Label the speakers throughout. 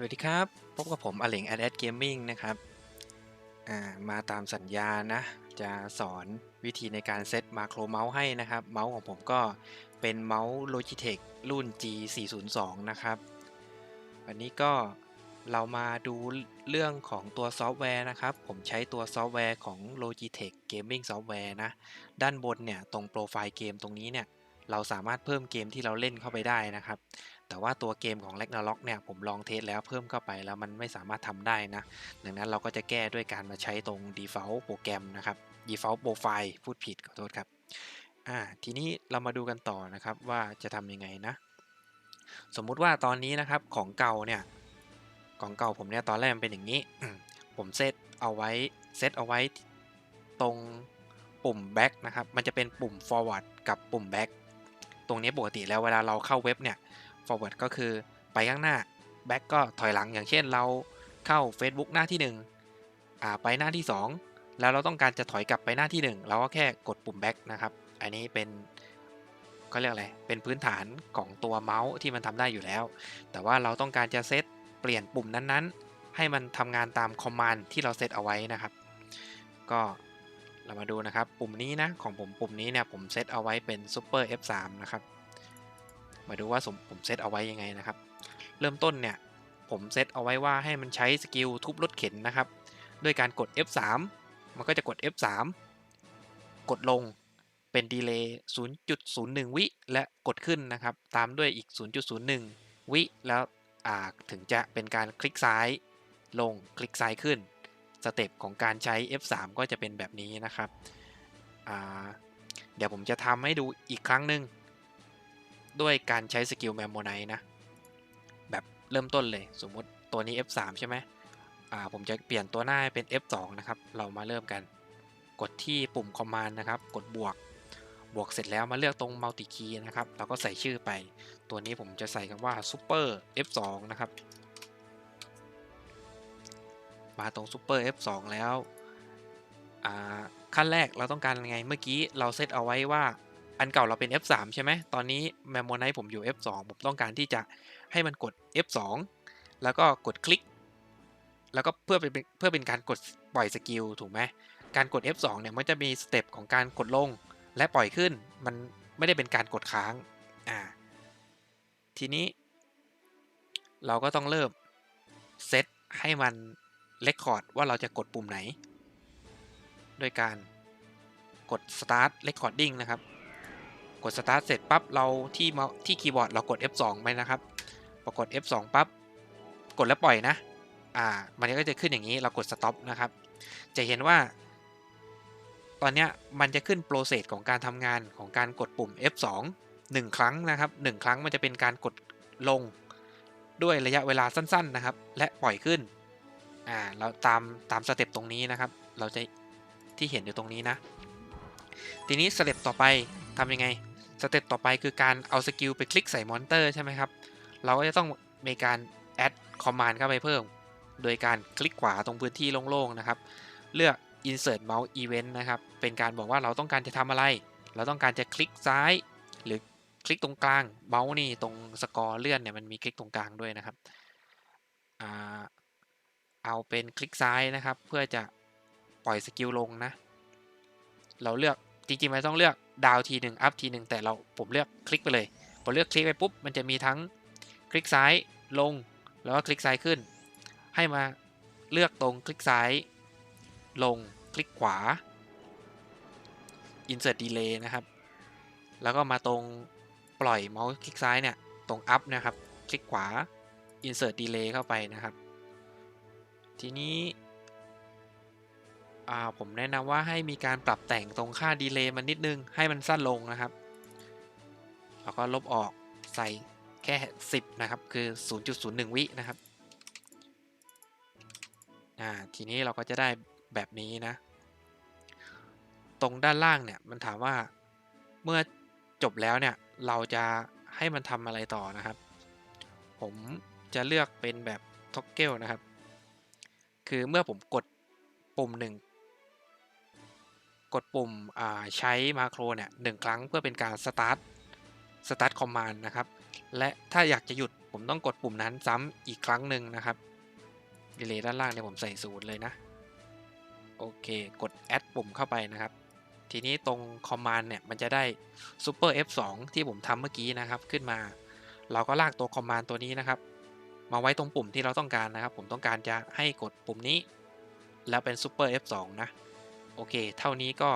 Speaker 1: สวัสดีครับ พบกับผมอเหลง a d a d Gaming นะครับามาตามสัญญานะ จะสอนวิธีในการเซตมาโครเมาส์ให้นะครับ เมาส์ของผมก็เป็นเมาส์ Logitech รุ่น G402 นะครับ วันนี้ก็เรามาดูเรื่องของตัวซอฟต์แวร์นะครับ ผมใช้ตัวซอฟต์แวร์ของ Logitech Gaming Software นะ ด้านบนเนี่ย ตรงโปรไฟล์เกมตรงนี้เนี่ย เราสามารถเพิ่มเกมที่เราเล่นเข้าไปได้นะครับ แต่ว่าตัวเกมของ Ragnarok เนี่ยผมลองเทสแล้วเพิ่มเข้าไปแล้วมันไม่สามารถทำได้นะ ดังนั้นเราก็จะแก้ด้วยการมาใช้ตรง default โปรแกรมนะครับ default profile พูดผิดขอโทษครับอ่าทีนี้เรามาดูกันต่อนะครับว่าจะทำยังไงนะ สมมุติว่าตอนนี้นะครับของเก่าเนี่ยของเก่าผมเนี่ยตอนแรกมันเป็นอย่างนี้ ผมเซตเอาไว้เซตเอาไว้ตรงปุ่ม back นะครับ มันจะเป็นปุ่ม forward กับปุ่ม back ตรงนี้ปกติแล้วเวลาเราเข้าเว็บเนี่ย forward ก็คือไปข้างหน้า back ก็ถอยหลังอย่างเช่นเราเข้า Facebook หน้าที่1อ่าไปหน้าที่ 2 แล้วเราต้องการจะถอยกลับไปหน้าที่ 1 เราก็แค่กดปุ่ม back นะครับ อันนี้เป็นก็เรียกอะไร เป็นพื้นฐานของตัวเมาส์ที่มันทำได้อยู่แล้ว แต่ว่าเราต้องการจะเซตเปลี่ยนปุ่มนั้นๆ ให้มันทำงานตามคอมมานด์ที่เราเซตเอาไว้นะครับ ก็เรามาดูนะครับ ปุ่มนี้นะของผมปุ่มนี้เนี่ยผมเซตเอาไว้เป็น Super F3 นะครับ มาดูว่าผมเซตเอาไว้ยังไงนะครับ เริ่มต้นเนี่ยผมเซตเอาไว้ว่าให้มันใช้สกิลทุบรถเข็นนะครับ ด้วยการกด F3 มันก็จะกด F3 กดลงเป็นดีเลย์0.01 วิ และกดขึ้นนะครับ ตามด้วยอีก 0.01 วิ แล้วถึงจะเป็นการคลิกซ้ายลงคลิกซ้ายขึ้น สเต็ปของการใช้ F3 ก็จะเป็นแบบนี้นะครับ เดี๋ยวผมจะทำให้ดูอีกครั้งหนึ่ง ด้วยการใช้สกิลแมมโมไนนะ แบบเริ่มต้นเลย สมมุติตัวนี้ F3 ใช่ไหมอ่าผมจะเปลี่ยนตัวหน้าเป็น F2 นะครับ เรามาเริ่มกัน กดที่ปุ่ม Command นะครับ กดบวก บวกเสร็จแล้วมาเลือกตรง Multi Key นะครับ เราก็ใส่ชื่อไป ตัวนี้ผมจะใส่คำว่า Super F2 นะครับ มาตรง Super F2 แล้ว ขั้นแรกเราต้องการยังไง เมื่อกี้เราเซตเอาไว้ว่า อันเก่าเราเป็น F3 ใช่ไหมตอนนี้ m e m o n i t e ผมอยู่ F2 ผมต้องการที่จะให้มันกด F2 แล้วก็กดคลิก แล้วก็เพื่อเป็นเพื่อเป็นการกดปล่อยสกิลถูกไหมการกด F2 เนี่ยมันจะมีสเต็ปของการกดลงและปล่อยขึ้น มันไม่ได้เป็นการกดค้างอ่าทีนี้ เราก็ต้องเริ่มเซตให้มันเลคคอร์ดว่าเราจะกดปุ่มไหนด้วยการกด start recording นะครับ กด start เสร็จปั๊บเราที่เมาที่คีย์บอร์ดเรากด F2 ไปนะครับพอกด F2 ปั๊บกดแล้วปล่อยนะ อ่า มันก็จะขึ้นอย่างนี้เรากด stop นะครับ จะเห็นว่า ตอนนี้มันจะขึ้นโปรเซสของการทำงานของการกดปุ่ม F2 1 ครั้งนะครับ 1 ครั้งมันจะเป็นการกดลงด้วยระยะเวลาสั้น ๆนะครับ และปล่อยขึ้น อ่า เราตามตามสเต็ปตรงนี้นะครับ เราจะที่เห็นอยู่ตรงนี้นะ ทีนี้สเต็ปต่อไปทำยังไง สเต็ปต่อไปคือการเอาสกิลไปคลิกใส่มอนเตอร์ใช่ไหมครับ เราก็จะต้องมีการแอดคอมมานด์เข้าไปเพิ่ม โดยการคลิกขวาตรงพื้นที่โล่งๆนะครับ เลือก insert mouse event นะครับ เป็นการบอกว่าเราต้องการจะทำอะไร เราต้องการจะคลิกซ้าย หรือคลิกตรงกลาง เมาส์นี่ตรงสกอร์เลื่อนเนี่ยมันมีคลิกตรงกลางด้วยนะครับ เอาเป็นคลิกซ้ายนะครับ เพื่อจะปล่อยสกิลลงนะ เราเลือกจริงๆมันต้องเลือก ดาวทีหนึ่งอัพทีหนึ่งแต่เราผมเลือกคลิกไปเลยพอเลือกคลิกไปปุ๊บมันจะมีทั้งคลิกซ้ายลงแล้วก็คลิกซ้ายขึ้น ให้มาเลือกตรงคลิกซ้าย ลงคลิกขวา insert delay นะครับ แล้วก็มาตรงปล่อยเมาส์คลิกซ้ายเนี่ยตรง up นะครับ คลิกขวา insert delay เข้าไปนะครับ ทีนี้ ผมแนะนำว่าให้มีการปรับแต่งตรงค่าดีเลย์มันนิดนึง ให้มันสั้นลงนะครับ แล้วก็ลบออกใส่แค่ 10 นะครับ คือ 0.01 วินะครับอ่าทีนี้เราก็จะได้แบบนี้นะ ตรงด้านล่างเนี่ยมันถามว่าเมื่อจบแล้วเนี่ยเราจะให้มันทำอะไรต่อนะครับ ผมจะเลือกเป็นแบบท็อกเกลนะครับ คือเมื่อผมกดปุ่มหนึ่ง กดปุ่มใช้มาโครเนี่ยหนึ่งครั้งเพื่อเป็นการสตาร์ทสตาร์ทคอมมานนะครับ และถ้าอยากจะหยุดผมต้องกดปุ่มนั้นซ้ำอีกครั้งหนึ่งนะครับดีเลย์ด้านล่างเนี่ยผมใส่ศูนย์เลยนะ โอเค กด add ปุ่มเข้าไปนะครับ ทีนี้ตรง command เนี่ย มันจะได้ super F2 ที่ผมทำเมื่อกี้นะครับ ขึ้นมา เราก็ลากตัว command ตัวนี้นะครับ มาไว้ตรงปุ่มที่เราต้องการนะครับ ผมต้องการจะให้กดปุ่มนี้ แล้วเป็น super F2 นะ โอเค เท่านี้ก็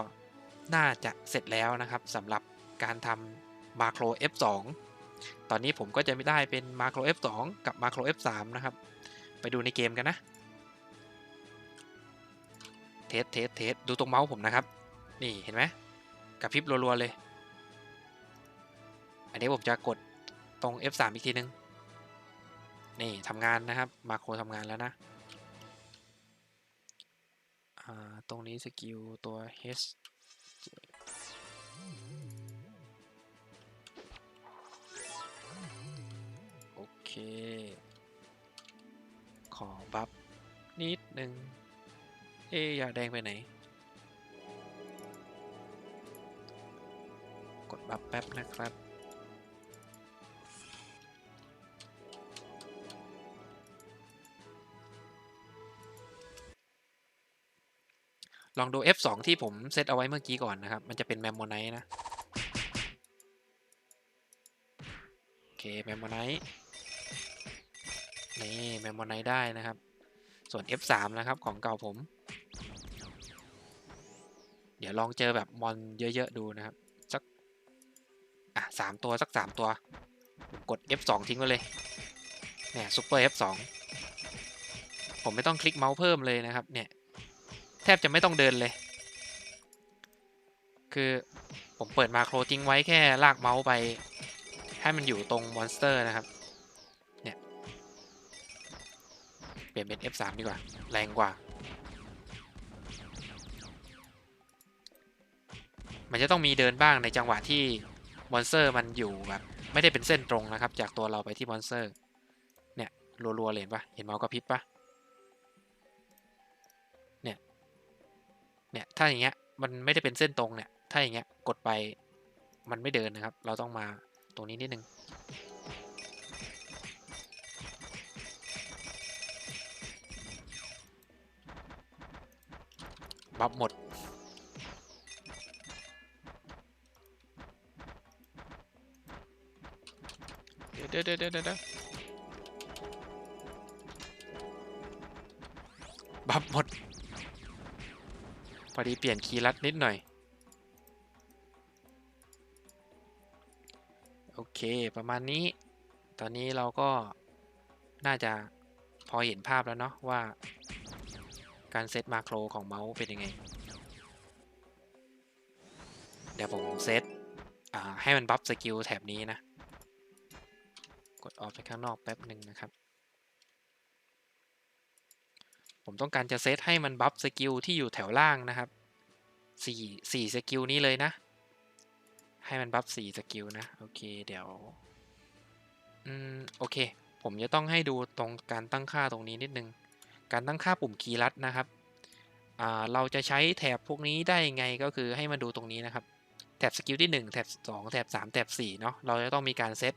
Speaker 1: น่าจะเสร็จแล้วนะครับสำหรับการทำ macro F2 ตอนนี้ผมก็จะไม่ได้เป็น macro F2 กับ macro F3 นะครับ ไปดูในเกมกันนะ เทสเทสเทสดูตรงเมาส์ผมนะครับ นี่เห็นไหมกระพริบรัว ๆ เลย อันนี้ผมจะกดตรง F3 อีกทีนึง นี่ทำงานนะครับ มาโครทำงานแล้วนะ ตรงนี้สกิลตัว H โอเค ขอบัฟนิดหนึ่ง เอ๊ยาแดงไปไหน กดบัฟแป๊บนะครับ ลองดู F2 ที่ผมเซตเอาไว้เมื่อกี้ก่อนนะครับ มันจะเป็นแมมโมไนท์นะ โอเคแมมโมไนท์นี่แมมโมไนท์ได้นะครับ ส่วน F3 นะครับของเก่าผม เดี๋ยวลองเจอแบบมอนเยอะ ๆ ดูนะครับ สัก อะสามตัวสักสามตัว กด F2 ทิ้งไว้เลยเนี่ยซูเปอร์ F2 ผมไม่ต้องคลิกเมาส์เพิ่มเลยนะครับ เนี่ย แทบจะไม่ต้องเดินเลย คือผมเปิดมาโครทิ้งไว้แค่ลากเมาส์ไป ให้มันอยู่ตรงมอนสเตอร์นะครับ เนี่ย เปลี่ยนเป็น F3 ดีกว่า แรงกว่า มันจะต้องมีเดินบ้างในจังหวะที่มอนสเตอร์มันอยู่แบบไม่ได้เป็นเส้นตรงนะครับ จากตัวเราไปที่มอนสเตอร์ เนี่ยรัวๆเลยเห็นปะเห็นเมาส์กระพริบปะ เนี่ยถ้าอย่างเงี้ยมันไม่ได้เป็นเส้นตรงเนี่ย ถ้าอย่างเงี้ยกดไปมันไม่เดินนะครับ เราต้องมาตรงนี้นิดนึงบัฟหมด เดี๋ยวเดี๋ยวเดี๋ยวเดี๋ยวเดี๋ยวบัฟหมด พอดีเปลี่ยนคีย์ลัดนิดหน่อย โอเค ประมาณนี้ ตอนนี้เราก็น่าจะพอเห็นภาพแล้วเนาะว่า การเซตมาโครของเมาส์เป็นยังไง เดี๋ยวผมเซตอ่าให้มันบัฟสกิลแถบนี้นะ กดออกไปข้างนอกแป๊บหนึ่งนะครับ ผมต้องการจะเซตให้มันบัฟสกิลที่อยู่แถวล่างนะครับสี่สี่สกิลนี้เลยนะ ให้มันบัฟสี่สกิลนะ โอเค เดี๋ยว อืม โอเค ผมจะต้องให้ดูตรงการตั้งค่าตรงนี้นิดนึง การตั้งค่าปุ่มคีย์ลัดนะครับ อ่า เราจะใช้แถบพวกนี้ได้ไงก็คือให้มาดูตรงนี้นะครับ แถบสกิลที่ 1 แถบ 2 แถบ 3 แถบ 4 เนาะ เราจะต้องมีการเซต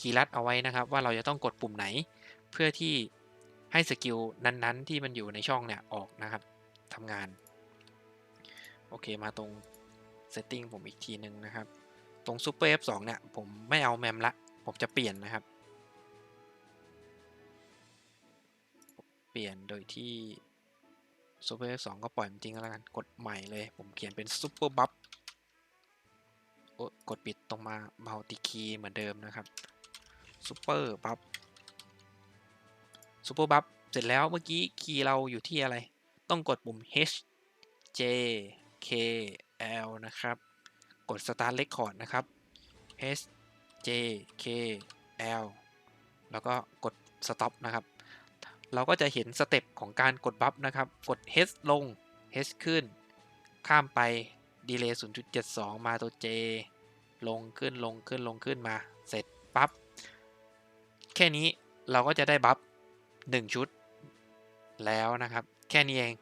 Speaker 1: คีย์ลัดเอาไว้นะครับ ว่าเราจะต้องกดปุ่มไหน เพื่อที่ ให้สกิลนั้นๆ ที่มันอยู่ในช่องเนี่ยออกนะครับทำงาน โอเคมาตรง setting ผมอีกทีหนึ่งนะครับ ตรง super f2 เนี่ยผมไม่เอาแมมละ ผมจะเปลี่ยนนะครับ เปลี่ยนโดยที่ super f2 ก็ปล่อยจริงแล้วกัน กดใหม่เลย ผมเขียนเป็น super buff กดปิดตรงมา multi key เหมือนเดิมนะครับ super buff super buff เสร็จแล้วเมื่อกี้คีย์เราอยู่ที่อะไร ต้องกดปุ่ม H J K L นะครับ กด start record นะครับ H J K L แล้วก็กด stop นะครับ เราก็จะเห็นสเต็ปของการกดบัฟนะครับ กด H ลง H ขึ้น ข้ามไปดีเลย์0.72 มาตัว J ลงขึ้นลงขึ้นลงขึ้นมา เสร็จปั๊บ แค่นี้เราก็จะได้บัฟ 1 ชุด แล้วนะครับ แค่นี้เอง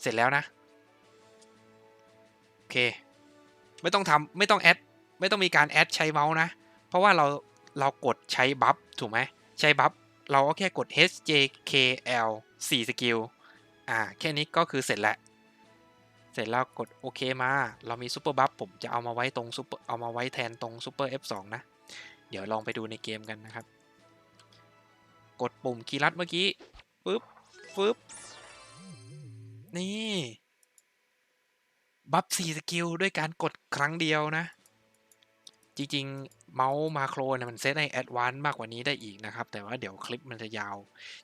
Speaker 1: เสร็จแล้วนะ โอเค ไม่ต้องทำไม่ต้องแอดไม่ต้องมีการแอดใช้เมาส์นะ เพราะว่าเราเรากดใช้บัฟถูกไหมใช้บัฟเราก็แค่กด H J K L 4 สกิลอ่าแค่นี้ก็คือเสร็จแล้ว เสร็จแล้วกดโอเคมา เรามีซูเปอร์บัฟผมจะเอามาไว้ตรงซูเปอร์เอามาไว้แทนตรงซูเปอร์ F2 นะ เดี๋ยวลองไปดูในเกมกันนะครับ กดปุ่มคีย์ลัดเมื่อกี้ปึ๊บปึ๊บนี่บัฟ4สกิลด้วยการกดครั้งเดียวนะ จริงๆ เมาส์มาโครเนี่ยมันเซตให้แอดวานซ์มากกว่านี้ได้อีกนะครับ แต่ว่าเดี๋ยวคลิปมันจะยาว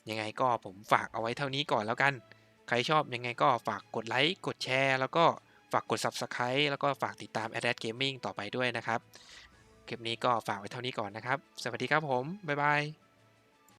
Speaker 1: ยังไงก็ผมฝากเอาไว้เท่านี้ก่อนแล้วกัน ใครชอบยังไงก็ฝากกดไลค์ กดแชร์ แล้วก็ฝากกด Subscribe แล้วก็ฝากติดตาม a d a d Gaming ต่อไปด้วยนะครับ คลิปนี้ก็ฝากไว้เท่านี้ก่อนนะครับ สวัสดีครับผม บ๊ายบาย